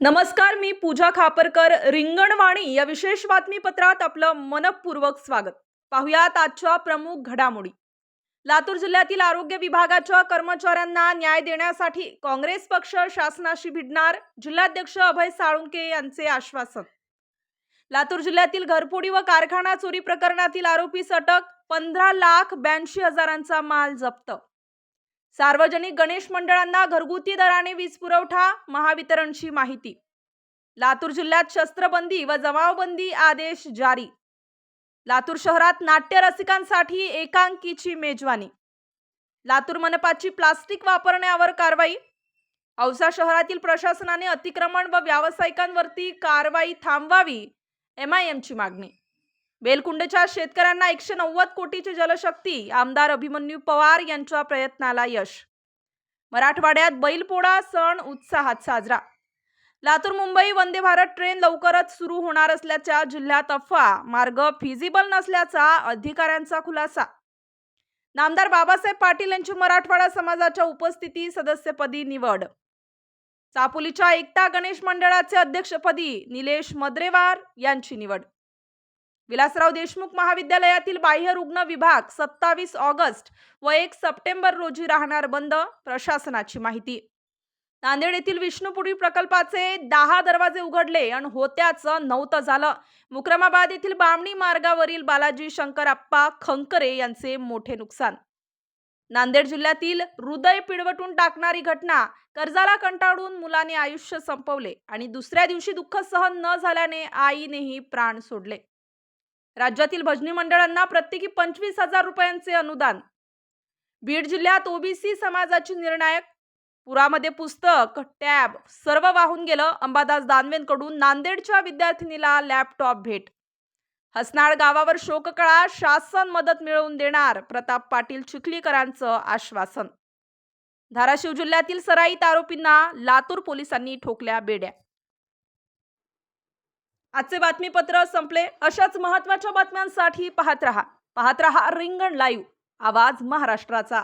नमस्कार मी पूजा खापरकर. रिंगणवाणी या विशेष बातमीपत्रात आपलं मनपूर्वक स्वागत. पाहुयात आजच्या प्रमुख घडामोडी. लातूर जिल्ह्यातील आरोग्य विभागाच्या कर्मचाऱ्यांना न्याय देण्यासाठी काँग्रेस पक्ष शासनाशी भिडणार जिल्हाध्यक्ष अभय साळुंके यांचे आश्वासन. लातूर जिल्ह्यातील घरफोडी व कारखाना चोरी प्रकरणातील आरोपीस अटक पंधरा लाख ब्याऐंशी हजारांचा माल जप्त. सार्वजनिक गणेश मंडळांना घरगुती दराने वीज पुरवठा महावितरणची माहिती. लातूर जिल्ह्यात शस्त्रबंदी व जमावबंदी आदेश जारी. लातूर शहरात नाट्य रसिकांसाठी एकांकीची मेजवानी. लातूर मनपाची प्लास्टिक वापरण्यावर कारवाई. औसा शहरातील प्रशासनाने अतिक्रमण व व्यावसायिकांवरती कारवाई थांबवावी एम आय एमची मागणी. बेलकुंडच्या शेतकऱ्यांना एकशे नव्वद कोटीची जलशक्ती आमदार अभिमन्यू पवार यांच्या प्रयत्नाला यश. मराठवाड्यात बैलपोळा सण उत्साहात साजरा. लातूर मुंबई वंदे भारत ट्रेन लवकरच सुरू होणार असल्याच्या जिल्ह्यात अफवा मार्ग फिजिबल नसल्याचा अधिकाऱ्यांचा खुलासा. नामदार बाबासाहेब पाटील यांची मराठवाडा समाजाच्या उपस्थिती सदस्यपदी निवड. चापोलीच्या एकता गणेश मंडळाचे अध्यक्षपदी निलेश मद्रेवार यांची निवड. विलासराव देशमुख महाविद्यालयातील बाह्य रुग्ण विभाग सत्तावीस ऑगस्ट व एक सप्टेंबर रोजी राहणार बंद प्रशासनाची माहिती. नांदेड येथील विष्णुपुरी प्रकल्पाचे दहा दरवाजे उघडले आणि होत्याचं नव्हतं झालं. मुक्रमाबाद येथील बामणी मार्गावरील बालाजी शंकर अप्पा खंकरे यांचे मोठे नुकसान. नांदेड जिल्ह्यातील हृदय पिळवटून टाकणारी घटना कर्जाला कंटाळून मुलाने आयुष्य संपवले आणि दुसऱ्या दिवशी दुःख सहन न झाल्याने आईनेही प्राण सोडले. राज्यातील भजनी मंडळांना प्रत्येकी पंचवीस हजार रुपयांचे अनुदान. बीड जिल्ह्यात ओबीसी समाजाची निर्णायक पुरामध्ये पुस्तक टॅब सर्व वाहून गेलं. अंबादास दानवेंकडून नांदेडच्या विद्यार्थिनीला लॅपटॉप भेट. हसनाळ गावावर शोककळा शासन मदत मिळवून देणार प्रताप पाटील चिखलीकरांचं आश्वासन. धाराशिव जिल्ह्यातील सराईत आरोपींना लातूर पोलिसांनी ठोकल्या बेड्या आजचे बातमीपत्र संपले. अशाच महत्त्वाच्या बातम्यांसाठी पाहत रहा. पाहत रहा रिंगण लाईव्ह आवाज महाराष्ट्राचा.